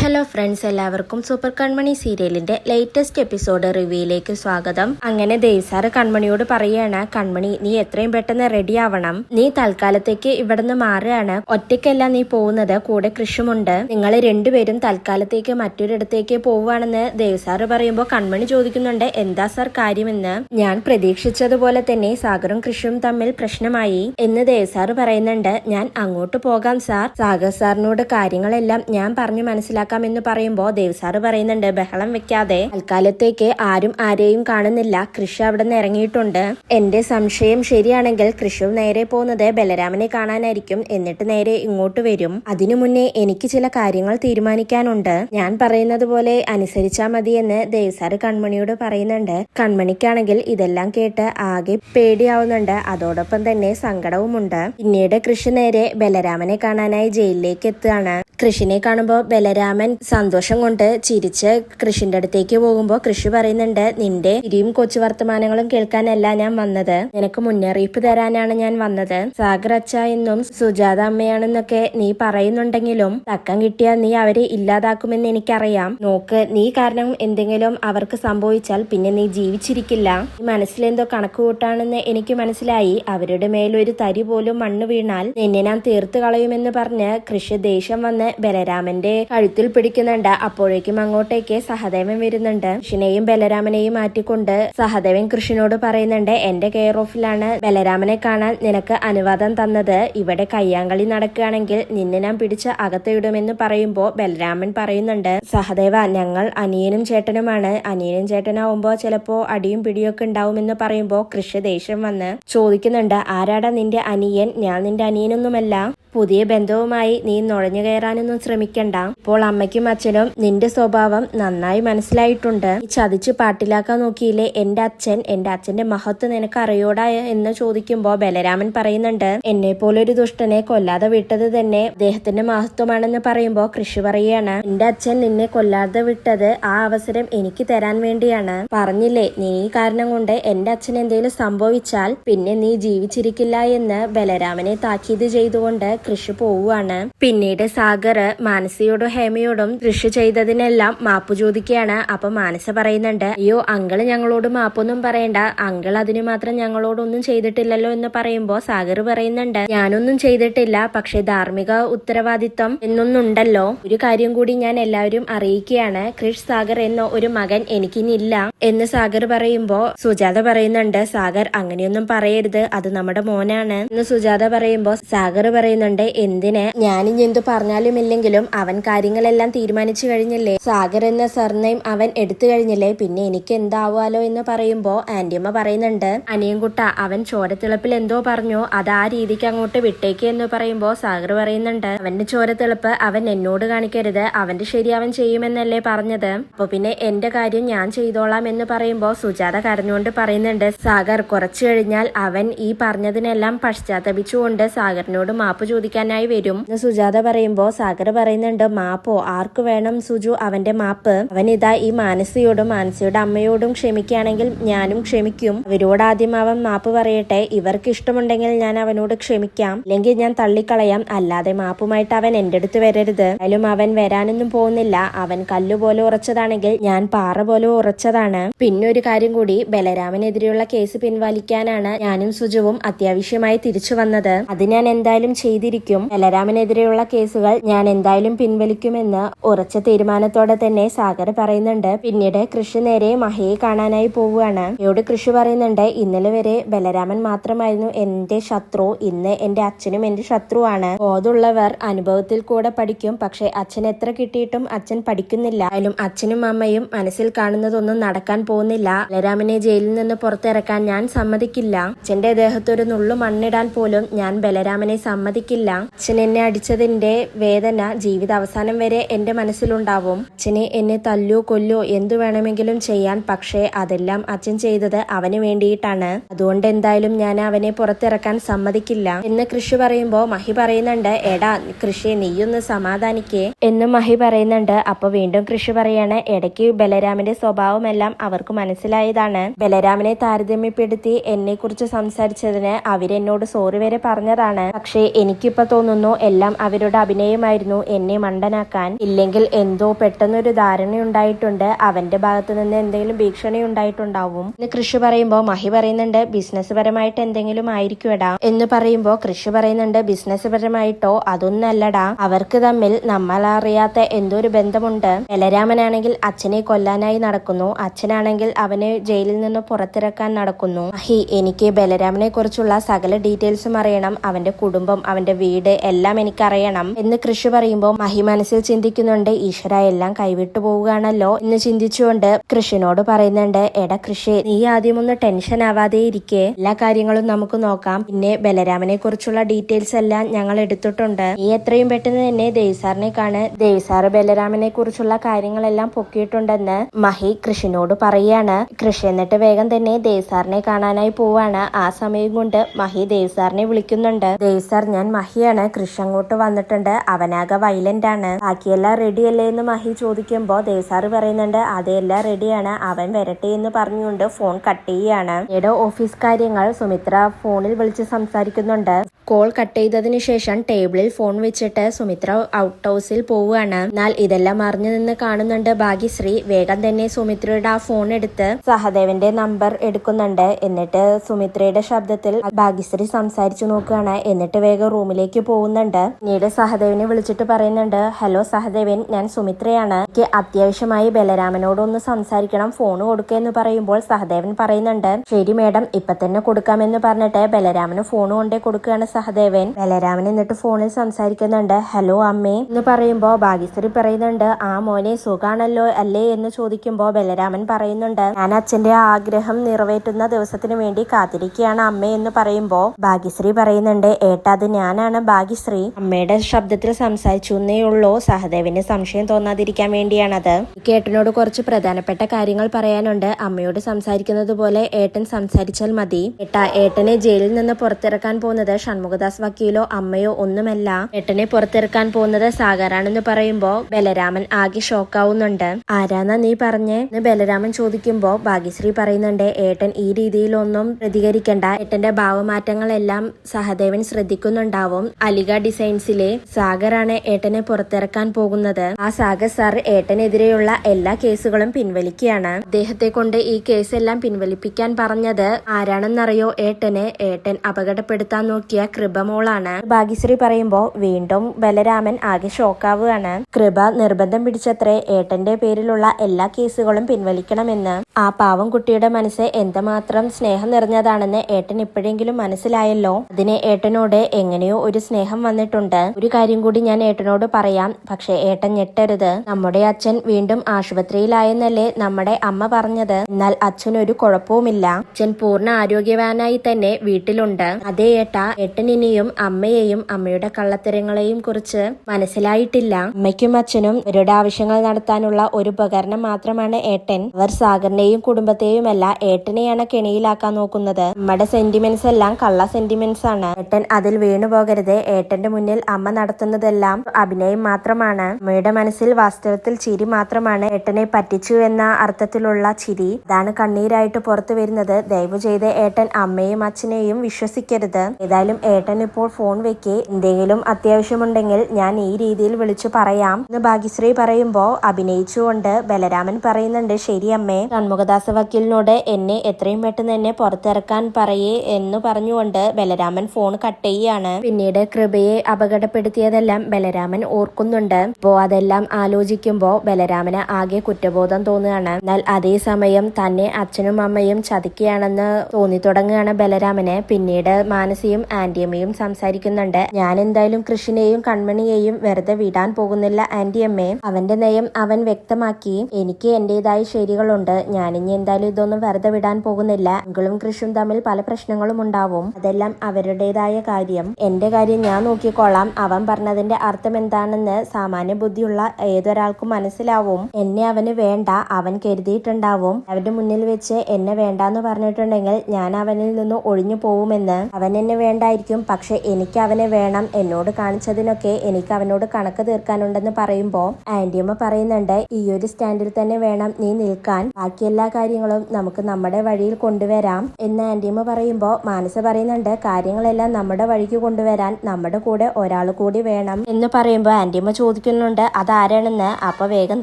Hello friends എല്ലാവർക്കും super Kanmani സീരിയലിന്റെ latest episode റിവ്യൂയിലേക്ക് സ്വാഗതം. അങ്ങനെ ദേവ്സാറ് കൺമണിയോട് പറയാണ് കൺമണി നീ എത്രയും പെട്ടെന്ന് റെഡി ആവണം. നീ തൽക്കാലത്തേക്ക് ഇവിടുന്ന് മാറുകയാണ്. ഒറ്റയ്ക്കല്ല നീ പോകുന്നത് കൂടെ കൃഷിമുണ്ട് നിങ്ങൾ രണ്ടുപേരും തൽക്കാലത്തേക്ക് മറ്റൊരിടത്തേക്ക് പോവുകയാണെന്ന് ദേവ്സാറ് പറയുമ്പോൾ കൺമണി ചോദിക്കുന്നുണ്ട് എന്താ സാർ കാര്യമെന്ന്? ഞാൻ പ്രതീക്ഷിച്ചതുപോലെ തന്നെ സാഗറും കൃഷിയും തമ്മിൽ പ്രശ്നമായി എന്ന് ദേവ്സാറ് പറയുന്നുണ്ട്. ഞാൻ അങ്ങോട്ട് പോകാം സാർ. സാഗർ സാറിനോട് കാര്യങ്ങളെല്ലാം ഞാൻ പറഞ്ഞു മനസ്സിലാക്കാം എന്ന് പറയുമ്പോൾ ദേവസാറ് പറയുന്നുണ്ട് ബഹളം വെക്കാതെ. തൽക്കാലത്തേക്ക് ആരും ആരെയും കാണുന്നില്ല. കൃഷി അവിടെ നിന്ന് ഇറങ്ങിയിട്ടുണ്ട്. എന്റെ സംശയം ശരിയാണെങ്കിൽ കൃഷു നേരെ പോകുന്നത് ബലരാമനെ കാണാനായിരിക്കും. എന്നിട്ട് നേരെ ഇങ്ങോട്ട് വരും. അതിനു മുന്നേ എനിക്ക് ചില കാര്യങ്ങൾ തീരുമാനിക്കാനുണ്ട്. ഞാൻ പറയുന്നത് പോലെ അനുസരിച്ചാ മതിയെന്ന് ദേവസാറ് കൺമണിയോട് പറയുന്നുണ്ട്. കൺമണിക്കാണെങ്കിൽ ഇതെല്ലാം കേട്ട് ആകെ പേടിയാവുന്നുണ്ട്. അതോടൊപ്പം തന്നെ സങ്കടവുമുണ്ട്. പിന്നീട് കൃഷി നേരെ ബലരാമനെ കാണാനായി ജയിലിലേക്ക് എത്തുകയാണ്. കൃഷിനെ കാണുമ്പോൾ ബലരാമൻ സന്തോഷം കൊണ്ട് ചിരിച്ച് കൃഷിന്റെ അടുത്തേക്ക് പോകുമ്പോൾ കൃഷി പറയുന്നുണ്ട് നിന്റെ ഇരിയും കൊച്ചു വർത്തമാനങ്ങളും കേൾക്കാനല്ല ഞാൻ വന്നത്. നിനക്ക് മുന്നറിയിപ്പ് തരാനാണ് ഞാൻ വന്നത്. സാഗർ അച്ഛ എന്നും സുജാത അമ്മയാണെന്നൊക്കെ നീ പറയുന്നുണ്ടെങ്കിലും തക്കം കിട്ടിയാൽ നീ അവരെ ഇല്ലാതാക്കുമെന്ന് എനിക്കറിയാം. നോക്ക് നീ കാരണം എന്തെങ്കിലും അവർക്ക് സംഭവിച്ചാൽ പിന്നെ നീ ജീവിച്ചിരിക്കില്ല. മനസ്സിലെന്തോ കണക്ക് കൂട്ടാണെന്ന് എനിക്ക് മനസ്സിലായി. അവരുടെ മേലൊരു തരി പോലും മണ്ണ് വീണാൽ നിന്നെ ഞാൻ തീർത്തു കളയുമെന്ന് പറഞ്ഞ് കൃഷി ദേഷ്യം വന്ന് ബലരാമന്റെ കഴുത്തിൽ പിടിക്കുന്നുണ്ട്. അപ്പോഴേക്കും അങ്ങോട്ടേക്ക് സഹദേവൻ വരുന്നുണ്ട്. കൃഷ്ണനെയും ബലരാമനെയും മാറ്റിക്കൊണ്ട് സഹദേവൻ കൃഷ്ണനോട് പറയുന്നുണ്ട് എന്റെ കെയർ ഓഫിലാണ് ബലരാമനെ കാണാൻ നിനക്ക് അനുവാദം തന്നത്. ഇവിടെ കയ്യാങ്കളി നടക്കുകയാണെങ്കിൽ നിന്നെ ഞാൻ പിടിച്ച് അകത്തിടുമെന്ന് പറയുമ്പോൾ ബലരാമൻ പറയുന്നുണ്ട് സഹദേവ ഞങ്ങൾ അനിയനും ചേട്ടനുമാണ്. അനിയനും ചേട്ടനാവുമ്പോ ചിലപ്പോ അടിയും പിടിയൊക്കെ ഉണ്ടാവുമെന്ന് പറയുമ്പോൾ കൃഷി ദേഷ്യം വന്ന് ചോദിക്കുന്നുണ്ട് ആരാടാ നിന്റെ അനിയൻ? ഞാൻ നിന്റെ അനിയനൊന്നുമല്ല. പുതിയ ബന്ധവുമായി നീ നുഴഞ്ഞു കയറാനൊന്നും ശ്രമിക്കണ്ട. ഇപ്പോൾ അമ്മയ്ക്കും അച്ഛനും നിന്റെ സ്വഭാവം നന്നായി മനസ്സിലായിട്ടുണ്ട്. നീ ചതിച്ച് പാട്ടിലാക്കാൻ നോക്കിയില്ലേ? എന്റെ അച്ഛൻ എന്റെ അച്ഛന്റെ മഹത്വം നിനക്ക് അറിയോടാ എന്ന് ചോദിക്കുമ്പോ ബലരാമൻ പറയുന്നുണ്ട് എന്നെ പോലൊരു ദുഷ്ടനെ കൊല്ലാതെ വിട്ടത് തന്നെ അദ്ദേഹത്തിന്റെ മഹത്വമാണെന്ന് പറയുമ്പോ കൃഷി പറയുകയാണ്. എന്റെ അച്ഛൻ നിന്നെ കൊല്ലാതെ വിട്ടത് ആ അവസരം എനിക്ക് തരാൻ വേണ്ടിയാണ്. പറഞ്ഞില്ലേ നീ ഈ കാരണം കൊണ്ട് എന്റെ അച്ഛൻ എന്തെങ്കിലും സംഭവിച്ചാൽ പിന്നെ നീ ജീവിച്ചിരിക്കില്ല എന്ന് ബലരാമനെ താക്കീത് ചെയ്തുകൊണ്ട് കൃഷി പോവുകയാണ്. പിന്നീട് സാഗർ മാനസിയോടും ഹേമയോടും കൃഷി ചെയ്തതിനെല്ലാം മാപ്പ് ചോദിക്കുകയാണ്. അപ്പൊ മാനസ പറയുന്നുണ്ട് അയ്യോ അങ്കിൾ ഞങ്ങളോട് മാപ്പൊന്നും പറയണ്ട. അങ്കിൾ അതിന് മാത്രം ഞങ്ങളോടൊന്നും ചെയ്തിട്ടില്ലല്ലോ എന്ന് പറയുമ്പോ സാഗർ പറയുന്നുണ്ട് ഞാനൊന്നും ചെയ്തിട്ടില്ല. പക്ഷെ ധാർമ്മിക ഉത്തരവാദിത്വം എന്നൊന്നുണ്ടല്ലോ. ഒരു കാര്യം കൂടി ഞാൻ എല്ലാവരും അറിയിക്കുകയാണ്. ക്രിഷ് സാഗർ എന്ന ഒരു മകൻ എനിക്കിനില്ല. എന്ന് സാഗർ പറയുമ്പോ സുജാത പറയുന്നുണ്ട് സാഗർ അങ്ങനെയൊന്നും പറയരുത്. അത് നമ്മുടെ മോനാണ്. എന്ന് സുജാത പറയുമ്പോ സാഗർ പറയുന്നുണ്ട് എന്തിന്? ഞാനിനി എന്തു പറഞ്ഞാലും ഇല്ലെങ്കിലും അവൻ കാര്യങ്ങളെല്ലാം തീരുമാനിച്ചു കഴിഞ്ഞില്ലേ? സാഗർ എന്ന സർനെയിം അവൻ എടുത്തു കഴിഞ്ഞില്ലേ? പിന്നെ എനിക്ക് എന്താവാലോ എന്ന് പറയുമ്പോ ആന്റിയമ്മ പറയുന്നുണ്ട് അനിയൻകുട്ട അവൻ ചോരത്തിളപ്പിൽ എന്തോ പറഞ്ഞു അത് ആ രീതിക്ക് അങ്ങോട്ട് വിട്ടേക്ക് എന്ന് പറയുമ്പോ സാഗർ പറയുന്നുണ്ട് അവന്റെ ചോരത്തിളപ്പ് അവൻ എന്നോട് കാണിക്കരുത് അവന്റെ ശരി അവൻ ചെയ്യുമെന്നല്ലേ പറഞ്ഞത്. അപ്പൊ പിന്നെ എന്റെ കാര്യം ഞാൻ ചെയ്തോളാം എന്ന് പറയുമ്പോ സുജാത കരഞ്ഞുകൊണ്ട് പറയുന്നുണ്ട് സാഗർ കുറച്ചു കഴിഞ്ഞാൽ അവൻ ഈ പറഞ്ഞതിനെല്ലാം പശ്ചാത്തപിച്ചുകൊണ്ട് സാഗറിനോട് മാപ്പ് ചോദിക്കാനായി വരും. എന്ന് സുജാത പറയുമ്പോ സാഗർ പറയുന്നുണ്ട് മാപ്പോ ആർക്ക് വേണം സുജു? അവന്റെ മാപ്പ്. അവൻ ഇതാ ഈ മാനസിയോടും മാനസിയുടെ അമ്മയോടും ക്ഷമിക്കുകയാണെങ്കിൽ ഞാനും ക്ഷമിക്കും. അവരോട് ആദ്യം അവൻ മാപ്പ് പറയട്ടെ. ഇവർക്ക് ഇഷ്ടമുണ്ടെങ്കിൽ ഞാൻ അവനോട് ക്ഷമിക്കാം. അല്ലെങ്കിൽ ഞാൻ തള്ളിക്കളയാം. അല്ലാതെ മാപ്പുമായിട്ട് അവൻ എന്റെ അടുത്ത് വരരുത്. അതിലും അവൻ വരാനൊന്നും പോകുന്നില്ല. അവൻ കല്ലുപോലെ ഉറച്ചതാണെങ്കിൽ ഞാൻ പാറ പോലെ ഉറച്ചതാണ്. പിന്നെ ഒരു കാര്യം കൂടി. ബലരാമനെതിരെയുള്ള കേസ് പിൻവലിക്കാനാണ് ഞാനും സുജുവും അത്യാവശ്യമായി തിരിച്ചു വന്നത്. അത് ഞാൻ എന്തായാലും ചെയ്തിരിക്കും. ബലരാമനെതിരെയുള്ള കേസുകൾ ഞാൻ എന്തായാലും പിൻവലിക്കുമെന്ന് ഉറച്ച തീരുമാനത്തോടെ തന്നെ സാഗർ പറയുന്നുണ്ട്. പിന്നീട് കൃഷി നേരെ മഹയെ കാണാനായി പോവുകയാണ്. അയോട് കൃഷി പറയുന്നുണ്ട് ഇന്നലെ വരെ ബലരാമൻ മാത്രമായിരുന്നു എന്റെ ശത്രു ഇന്ന് എന്റെ അച്ഛനും എന്റെ ശത്രുവാണ്. ബോധമുള്ളവർ അനുഭവത്തിൽ കൂടെ പഠിക്കും പക്ഷെ അച്ഛൻ എത്ര കിട്ടിയിട്ടും അച്ഛൻ പഠിക്കുന്നില്ല. ആയാലും അച്ഛനും അമ്മയും മനസ്സിൽ കാണുന്നതൊന്നും നടക്കാൻ പോകുന്നില്ല. ബലരാമനെ ജയിലിൽ നിന്ന് പുറത്തിറക്കാൻ ഞാൻ സമ്മതിക്കില്ല. അച്ഛന്റെ ദേഹത്തൊരു നുള്ളു മണ്ണിടാൻ പോലും ഞാൻ ബലരാമനെ സമ്മതിക്കില്ല. അച്ഛൻ എന്നെ അടിച്ചതിന്റെ വേദന ജീവിത അവസാനം വരെ എന്റെ മനസ്സിലുണ്ടാവും. അച്ഛനെ എന്നെ തല്ലോ കൊല്ലോ എന്തു വേണമെങ്കിലും ചെയ്യാൻ പക്ഷേ അതെല്ലാം അച്ഛൻ ചെയ്തത് അവന് വേണ്ടിയിട്ടാണ്. അതുകൊണ്ട് എന്തായാലും ഞാൻ അവനെ പുറത്തിറക്കാൻ സമ്മതിക്കില്ല. എന്ന് കൃഷി പറയുമ്പോ മഹി പറയുന്നുണ്ട് എടാ കൃഷി നീയൊന്ന് സമാധാനിക്കേ. എന്ന് മഹി പറയുന്നുണ്ട്. അപ്പൊ വീണ്ടും കൃഷി പറയാണ് ഇടയ്ക്ക് ബലരാമന്റെ സ്വഭാവമെല്ലാം അവർക്ക് മനസ്സിലായതാണ്. ബലരാമനെ താരതമ്യപ്പെടുത്തി എന്നെ കുറിച്ച് സംസാരിച്ചതിന് അവരെന്നോട് സോറി വരെ പറഞ്ഞതാണ്. പക്ഷേ എനിക്ക് എനിക്കിപ്പോ തോന്നുന്നു എല്ലാം അവരുടെ അഭിനയമായിരുന്നു. എന്നെ മണ്ടനാക്കാൻ. ഇല്ലെങ്കിൽ എന്തോ പെട്ടെന്നൊരു ധാരണയുണ്ടായിട്ടുണ്ട്. അവന്റെ ഭാഗത്ത് നിന്ന് എന്തെങ്കിലും ഭീഷണി ഉണ്ടായിട്ടുണ്ടാവും എന്ന് കൃഷി പറയുമ്പോ മഹി പറയുന്നുണ്ട് ബിസിനസ് പരമായിട്ട് എന്തെങ്കിലും ആയിരിക്കുമെടാ. എന്ന് പറയുമ്പോ കൃഷി പറയുന്നുണ്ട് ബിസിനസ് പരമായിട്ടോ അതൊന്നല്ലടാ. അവർക്ക് തമ്മിൽ നമ്മളറിയാത്ത എന്തോ ഒരു ബന്ധമുണ്ട്. ബലരാമനാണെങ്കിൽ അച്ഛനെ കൊല്ലാനായി നടക്കുന്നു. അച്ഛനാണെങ്കിൽ അവനെ ജയിലിൽ നിന്ന് പുറത്തിറക്കാൻ നടക്കുന്നു. മഹി എനിക്ക് ബലരാമനെ കുറിച്ചുള്ള സകല ഡീറ്റെയിൽസും അറിയണം. അവന്റെ കുടുംബം അവന്റെ വീട് എല്ലാം എനിക്കറിയണം എന്ന് കൃഷി പറയുമ്പോൾ മഹി മനസ്സിൽ ചിന്തിക്കുന്നുണ്ട്. ഈശ്വര എല്ലാം കൈവിട്ടു പോവുകയാണല്ലോ എന്ന് ചിന്തിച്ചുകൊണ്ട് കൃഷിനോട് പറയുന്നുണ്ട് എടാ കൃഷി നീ ആദ്യം ഒന്ന് ടെൻഷൻ ആവാതെ ഇരിക്കെ. എല്ലാ കാര്യങ്ങളും നമുക്ക് നോക്കാം. പിന്നെ ബലരാമനെ കുറിച്ചുള്ള ഡീറ്റെയിൽസ് എല്ലാം ഞങ്ങൾ എടുത്തിട്ടുണ്ട്. നീ എത്രയും പെട്ടെന്ന് തന്നെ ദേവിസാറിനെ കാണ് ദേവിസാറ് ബലരാമനെ കുറിച്ചുള്ള കാര്യങ്ങളെല്ലാം പൊക്കിയിട്ടുണ്ടെന്ന് മഹി കൃഷിനോട് പറയാണ്. കൃഷി എന്നിട്ട് വേഗം തന്നെ ദേവിസാറിനെ കാണാനായി പോവാണ്. ആ സമയം കൊണ്ട് മഹി ദേവിസാറിനെ വിളിക്കുന്നുണ്ട്. ദേവിസാർ ഞാൻ മഹിയാണ് കൃഷി അങ്ങോട്ട് വന്നിട്ടുണ്ട്. അവനാകെ വയലന്റ് ആണ്. ബാക്കിയെല്ലാം റെഡി അല്ലേ എന്ന് മഹി ചോദിക്കുമ്പോ ദേസാർ പറയുന്നുണ്ട് അതെല്ലാം റെഡിയാണ് അവൻ വരട്ടെ എന്ന് പറഞ്ഞുകൊണ്ട് ഫോൺ കട്ട് ചെയ്യാണ്. എടോ ഓഫീസ് കാര്യങ്ങൾ. സുമിത്ര ഫോണിൽ വിളിച്ച് സംസാരിക്കുന്നുണ്ട്. കോൾ കട്ട് ചെയ്തതിനു ശേഷം ടേബിളിൽ ഫോൺ വെച്ചിട്ട് സുമിത്ര ഔട്ട് ഹൗസിൽ പോവുകയാണ്. എന്നാൽ ഇതെല്ലാം അറിഞ്ഞു നിന്ന് കാണുന്നുണ്ട് ഭാഗ്യശ്രീ. വേഗം തന്നെ സുമിത്രയുടെ ആ ഫോൺ എടുത്ത് സഹദേവന്റെ നമ്പർ എടുക്കുന്നുണ്ട്. എന്നിട്ട് സുമിത്രയുടെ ശബ്ദത്തിൽ ഭാഗ്യശ്രീ സംസാരിച്ചു നോക്കുകയാണ്. എന്നിട്ട് വേഗം റൂമിലേക്ക് പോകുന്നുണ്ട്. പിന്നീട് സഹദേവനെ വിളിച്ചിട്ട് പറയുന്നുണ്ട് ഹലോ സഹദേവൻ ഞാൻ സുമിത്രയാണ്. എനിക്ക് അത്യാവശ്യമായി ബലരാമനോടൊന്ന് സംസാരിക്കണം ഫോൺ കൊടുക്കുക എന്ന് പറയുമ്പോൾ സഹദേവൻ പറയുന്നുണ്ട് ശരി മേഡം ഇപ്പൊ തന്നെ കൊടുക്കാമെന്ന് പറഞ്ഞിട്ട് ബലരാമന് ഫോൺ കൊണ്ടേ കൊടുക്കുകയാണ് സഹദേവൻ. ബലരാമൻ എന്നിട്ട് ഫോണിൽ സംസാരിക്കുന്നുണ്ട് ഹലോ അമ്മേ എന്ന് പറയുമ്പോ ഭാഗ്യശ്രീ പറയുന്നുണ്ട് ആ മോനെ സുഖാണല്ലോ അല്ലേ? എന്ന് ചോദിക്കുമ്പോ ബലരാമൻ പറയുന്നുണ്ട് ഞാൻ അച്ഛന്റെ ആഗ്രഹം നിറവേറ്റുന്ന ദിവസത്തിന് വേണ്ടി കാത്തിരിക്കുകയാണ് അമ്മ എന്ന് പറയുമ്പോ ഭാഗ്യശ്രീ പറയുന്നുണ്ട് ഏട്ടാ അത് ഞാനാണ് ഭാഗ്യശ്രീ. അമ്മയുടെ ശബ്ദത്തിൽ സംസാരിച്ചു എന്നേ ഉള്ളൂ. സഹദേവിന് സംശയം തോന്നാതിരിക്കാൻ വേണ്ടിയാണത്. കേട്ടനോട് കുറച്ച് പ്രധാനപ്പെട്ട കാര്യങ്ങൾ പറയാനുണ്ട്. അമ്മയോട് സംസാരിക്കുന്നത് പോലെ ഏട്ടൻ സംസാരിച്ചാൽ മതി. ഏട്ടാ ഏട്ടനെ ജയിലിൽ നിന്ന് പുറത്തിറക്കാൻ പോകുന്നത് ഷൺമുഖദാസ് വക്കീലോ അമ്മയോ ഒന്നുമല്ല. ഏട്ടനെ പുറത്തിറക്കാൻ പോകുന്നത് സാഗറാണെന്ന് പറയുമ്പോ ബലരാമൻ ആകെ ഷോക്കാവുന്നുണ്ട്. ആരാന്നാ നീ പറഞ്ഞേ? എന്ന് ബലരാമൻ ചോദിക്കുമ്പോ ഭാഗ്യശ്രീ പറയുന്നുണ്ട് ഏട്ടൻ ഈ രീതിയിലൊന്നും പ്രതികരിക്കണ്ട. ഏട്ടന്റെ ഭാവമാറ്റങ്ങളെല്ലാം സഹദേവൻ ശ്രദ്ധിക്കുന്നുണ്ടാവും. അലിഗ ഡിസൈൻസിലെ സാഗറാണ് ഏട്ടനെ പുറത്തിറക്കാൻ പോകുന്നത്. ആ സാഗർ സാർ ഏട്ടനെതിരെയുള്ള എല്ലാ കേസുകളും പിൻവലിക്കുകയാണ്. അദ്ദേഹത്തെ കൊണ്ട് ഈ കേസെല്ലാം പിൻവലിപ്പിക്കാൻ പറഞ്ഞത് ആരാണെന്നറിയോ? ഏട്ടനെ ഏട്ടൻ അപകടപ്പെടുത്താൻ നോക്കിയ കൃപമോളാണ്. ഭാഗ്യശ്രീ പറയുമ്പോ വീണ്ടും ബലരാമൻ ആകെ ഷോക്കാവുകയാണ്. കൃപ നിർബന്ധം പിടിച്ചത്രേ ഏട്ടന്റെ പേരിലുള്ള എല്ലാ കേസുകളും പിൻവലിക്കണമെന്ന്. ആ പാവം കുട്ടിയുടെ മനസ്സ് എന്തുമാത്രം സ്നേഹം നിറഞ്ഞതാണെന്ന് ഏട്ടൻ ഇപ്പോഴെങ്കിലും മനസ്സിലായല്ലോ? അതിനെ ഏട്ടനോട് എങ്ങനെയോ ഒരു സ്നേഹം വന്നിട്ടുണ്ട്. ഒരു കാര്യം കൂടി ഞാൻ ഏട്ടനോട് പറയാം. പക്ഷെ ഏട്ടൻ ഞെട്ടരുത്. നമ്മുടെ അച്ഛൻ വീണ്ടും ആശുപത്രിയിലായെന്നല്ലേ നമ്മുടെ അമ്മ പറഞ്ഞത്. എന്നാൽ അച്ഛൻ ഒരു കുഴപ്പവുമില്ല. അച്ഛൻ പൂർണ ആരോഗ്യവാനായി തന്നെ വീട്ടിലുണ്ട്. അതേ ഏട്ട ഏട്ടൻ ഇനിയും അമ്മയെയും അമ്മയുടെ കള്ളത്തരങ്ങളെയും കുറിച്ച് മനസ്സിലായിട്ടില്ല. അമ്മയ്ക്കും അച്ഛനും അവരുടെ ആവശ്യങ്ങൾ നടത്താനുള്ള ഒരു ഉപകരണം മാത്രമാണ് ഏട്ടൻ. അവർ സാഗറിനെയും കുടുംബത്തെയുമല്ല ഏട്ടനെയാണ് കെണിയിലാക്കാൻ നോക്കുന്നത്. നമ്മുടെ സെന്റിമെന്റ്സ് എല്ലാം കള്ള സെന്റിമെന്റ്സ് ആണ്. ഏട്ടൻ അതിൽ വീണു പോകരുത് ഏട്ടന്റെ മുന്നിൽ അമ്മ നടത്തുന്നതെല്ലാം അഭിനയം മാത്രമാണ്. അമ്മയുടെ മനസ്സിൽ വാസ്തവത്തിൽ ചിരി മാത്രമാണ് ഏട്ടനെ പറ്റിച്ചു എന്ന അർത്ഥത്തിലുള്ള ചിരി. ഇതാണ് കണ്ണീരായിട്ട് പുറത്തു വരുന്നത്. ദയവ് ചെയ്ത് ഏട്ടൻ അമ്മയും അച്ഛനെയും വിശ്വസിക്കരുത്. ഏതായാലും ഏട്ടൻ ഇപ്പോൾ ഫോൺ വെക്കേ. എന്തെങ്കിലും അത്യാവശ്യമുണ്ടെങ്കിൽ ഞാൻ ഈ രീതിയിൽ വിളിച്ചു പറയാം. എന്ന് ഭാഗ്യശ്രീ പറയുമ്പോ അഭിനയിച്ചുകൊണ്ട് ബലരാമൻ പറയുന്നുണ്ട് ശരി അമ്മേ. ഷൺമുഖദാസ വക്കീലിനോട് എന്നെ എത്രയും പെട്ടെന്ന് എന്നെ പുറത്തിറക്കാൻ പറയേ എന്ന് പറഞ്ഞുകൊണ്ട് ബലരാമൻ ഫോൺ കട്ട് ചെയ്യാണ്. പിന്നീട് കൃപയെ അപകടപ്പെടുത്തിയതെല്ലാം ബലരാമൻ ഓർക്കുന്നുണ്ട്. അപ്പോ അതെല്ലാം ആലോചിക്കുമ്പോ ബലരാമന് ആകെ കുറ്റബോധം തോന്നുകയാണ്. എന്നാൽ അതേസമയം തന്നെ അച്ഛനും അമ്മയും ചതിക്കുകയാണെന്ന് തോന്നി തുടങ്ങുകയാണ് ബലരാമന്. പിന്നീട് മാനസിയും ആന്റിയമ്മയും സംസാരിക്കുന്നുണ്ട്. ഞാൻ എന്തായാലും കൃഷിനെയും കൺമണിയെയും വെറുതെ വിടാൻ പോകുന്നില്ല ആന്റിയമ്മേ. അവന്റെ നയം അവൻ വ്യക്തമാക്കി. എനിക്ക് എന്റേതായ ശരികളുണ്ട്. ഞാനിനി എന്തായാലും ഇതൊന്നും വെറുതെ വിടാൻ പോകുന്നില്ല. അങ്കിളും കൃഷിയും തമ്മിൽ പല പ്രശ്നങ്ങളും ഉണ്ടാവും. അതെല്ലാം അവരുടേതായ കാര്യം. എന്റെ കാര്യം ഞാൻ നോക്കിക്കൊള്ളാം. അവൻ പറഞ്ഞതിന്റെ അർത്ഥം എന്താണെന്ന് സാമാന്യ ബുദ്ധിയുള്ള ഏതൊരാൾക്കും മനസ്സിലാവും. എന്നെ അവന് വേണ്ട അവൻ കരുതിയിട്ടുണ്ടാവും. അവന്റെ മുന്നിൽ വെച്ച് എന്നെ വേണ്ടാന്ന് പറഞ്ഞിട്ടുണ്ടെങ്കിൽ ഞാൻ അവനിൽ നിന്ന് ഒഴിഞ്ഞു പോവുമെന്ന്. അവൻ എന്നെ വേണ്ടായിരിക്കും പക്ഷെ എനിക്ക് അവനെ വേണം. എന്നോട് കാണിച്ചതിനൊക്കെ എനിക്ക് അവനോട് കണക്ക് തീർക്കാനുണ്ടെന്ന് പറയുമ്പോ ആന്റിയമ്മ പറയുന്നുണ്ട് ഈ ഒരു സ്റ്റാൻഡിൽ തന്നെ വേണം നീ നിൽക്കാൻ. ബാക്കി എല്ലാ കാര്യങ്ങളും നമുക്ക് നമ്മുടെ വഴിയിൽ കൊണ്ടുവരാം. എന്ന് ആന്റിയമ്മ പറയുമ്പോ മാനസ പറയുന്നുണ്ട് കാര്യങ്ങളെല്ലാം നമ്മുടെ വഴിക്ക് കൊണ്ടുവരാൻ വരാൻ നമ്മുടെ കൂടെ ഒരാൾ കൂടി വേണം എന്ന് പറയുമ്പോൾ ആന്റിയമ്മ ചോദിക്കുന്നുണ്ട് അതാരാണെന്ന്? അപ്പൊ വേഗം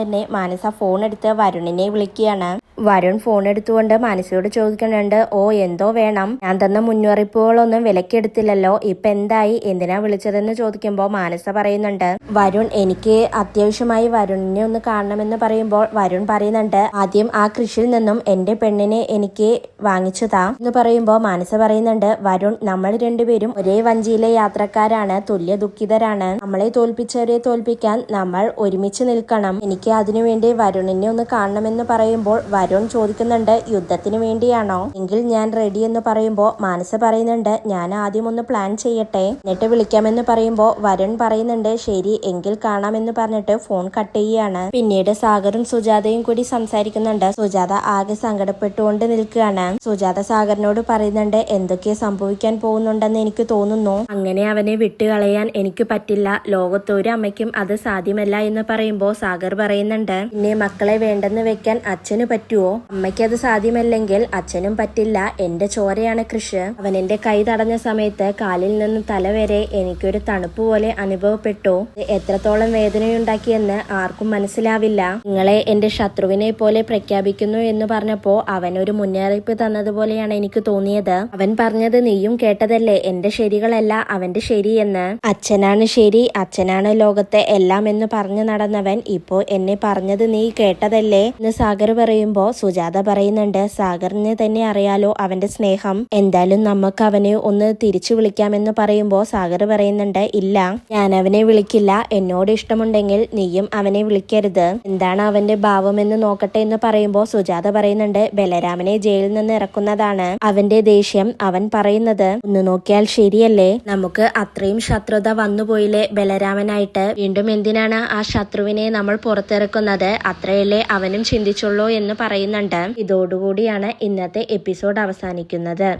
തന്നെ മാനസ ഫോൺ എടുത്ത് വരുണിനെ വിളിക്കുകയാണ്. വരുൺ ഫോൺ എടുത്തുകൊണ്ട് മാനസയോട് ചോദിക്കുന്നുണ്ട് ഓ എന്തോ വേണം? ഞാൻ തന്ന മുന്നറിയിപ്പുകളൊന്നും വിലക്കെടുത്തില്ലല്ലോ. ഇപ്പൊ എന്തായി? എന്തിനാ വിളിച്ചതെന്ന് ചോദിക്കുമ്പോൾ മാനസ പറയുന്നുണ്ട് വരുൺ എനിക്ക് അത്യാവശ്യമായി വരുണിനെ ഒന്ന് കാണണമെന്ന് പറയുമ്പോൾ വരുൺ പറയുന്നുണ്ട് ആദ്യം ആ കൃഷിയിൽ നിന്നും എന്റെ പെണ്ണിനെ എനിക്ക് വാങ്ങിച്ചു താ എന്ന് പറയുമ്പോൾ മാനസ പറയുന്നുണ്ട് വരുൺ നമ്മൾ രണ്ടുപേരും ഒരേ വഞ്ചിയിലെ യാത്രക്കാരാണ് തുല്യ ദുഃഖിതരാണ്. നമ്മളെ തോൽപ്പിച്ചവരെ തോൽപ്പിക്കാൻ നമ്മൾ ഒരുമിച്ച് നിൽക്കണം. എനിക്ക് അതിനുവേണ്ടി വരുണിനെ ഒന്ന് കാണണമെന്ന് പറയുമ്പോൾ വരുൺ ചോദിക്കുന്നുണ്ട് യുദ്ധത്തിന് വേണ്ടിയാണോ? എങ്കിൽ ഞാൻ റെഡി എന്ന് പറയുമ്പോൾ മാനസ പറയുന്നുണ്ട് ഞാൻ ആദ്യം ഒന്ന് പ്ലാൻ ചെയ്യട്ടെ. എന്നിട്ട് വിളിക്കാമെന്ന് പറയുമ്പോൾ വരുൺ പറയുന്നുണ്ട് ശരി എങ്കിൽ കാണാമെന്ന് പറഞ്ഞിട്ട് ഫോൺ കട്ട് ചെയ്യുകയാണ് പിന്നീട് സാഗറും സുജാതയും കൂടി സംസാരിക്കുന്നുണ്ട്. സുജാത ആകെ സങ്കടപ്പെട്ടുകൊണ്ട് നിൽക്കുകയാണ്. സുജാത സാഗറിനോട് പറയുന്നുണ്ട് എന്തൊക്കെ സംഭവിക്കാൻ പോകുന്നുണ്ടെന്ന് എനിക്ക് തോന്നുന്നു. അങ്ങനെ അവനെ വിട്ടുകളയാൻ എനിക്ക് പറ്റില്ല. ലോകത്തൊരു അമ്മയ്ക്കും അത് സാധ്യമല്ല എന്ന് പറയുമ്പോൾ സാഗർ പറയുന്നുണ്ട്. പിന്നെ മക്കളെ വേണ്ടെന്ന് വെക്കാൻ അച്ഛന് പറ്റുമോ അമ്മയ്ക്കത് സാധ്യമല്ലെങ്കിൽ അച്ഛനും പറ്റില്ല. എന്റെ ചോരയാണ് കൃഷ്. അവൻ എന്റെ കൈ തടഞ്ഞ സമയത്ത് കാലിൽ നിന്ന് തല വരെ എനിക്കൊരു തണുപ്പ് പോലെ അനുഭവപ്പെട്ടു. എത്രത്തോളം വേദനയുണ്ടാക്കിയെന്ന് ആർക്കും മനസ്സിലാവില്ല. നിങ്ങളെ എന്റെ ശത്രുവിനെ പോലെ പ്രഖ്യാപിക്കുന്നു എന്ന് പറഞ്ഞപ്പോ അവൻ ഒരു മുന്നറിയിപ്പ് തന്നതുപോലെയാണ് എനിക്ക് തോന്നിയത്. അവൻ പറഞ്ഞത് നീയും കേട്ടതല്ലേ? എന്റെ ശരികളല്ല അവന്റെ ശരിയെന്ന്. അച്ഛനാണ് ശരി അച്ഛനാണ് ലോകത്തെ എല്ലാം എന്ന് പറഞ്ഞു നടന്നവൻ ഇപ്പോ എന്നെ പറഞ്ഞത് നീ കേട്ടതല്ലേ? എന്ന് സാഗർ പറയുമ്പോ സുജാത പറയുന്നുണ്ട് സാഗറിന് തന്നെ അറിയാലോ അവന്റെ സ്നേഹം. എന്തായാലും നമുക്ക് അവനെ ഒന്ന് തിരിച്ചു വിളിക്കാമെന്ന് പറയുമ്പോ സാഗർ പറയുന്നുണ്ട് ഇല്ല ഞാൻ അവനെ വിളിക്കില്ല. എന്നോട് ഇഷ്ടമുണ്ടെങ്കിൽ നീയും അവനെ വിളിക്കരുത്. എന്താണ് അവന്റെ ഭാവമെന്ന് നോക്കട്ടെ എന്ന് പറയുമ്പോ സുജാത പറയുന്നുണ്ട് ബലരാമനെ ജയിലിൽ നിന്ന് ഇറക്കുന്നതാണ് അവന്റെ ദേഷ്യം. അവൻ പറയുന്നത് ഒന്ന് നോക്കിയാൽ ശരിയല്ലേ? നമുക്ക് അത്രയും ശത്രുത വന്നുപോയില്ലേ ബലരാമനായിട്ട്? വീണ്ടും എന്തിനാണ് ആ ശത്രുവിനെ നമ്മൾ പുറത്തിറക്കുന്നത്? അത്രയല്ലേ അവനും ചിന്തിച്ചുള്ളൂ എന്ന് പറയുന്നുണ്ട്. ഇതോടുകൂടിയാണ് ഇന്നത്തെ എപ്പിസോഡ് അവസാനിക്കുന്നത്.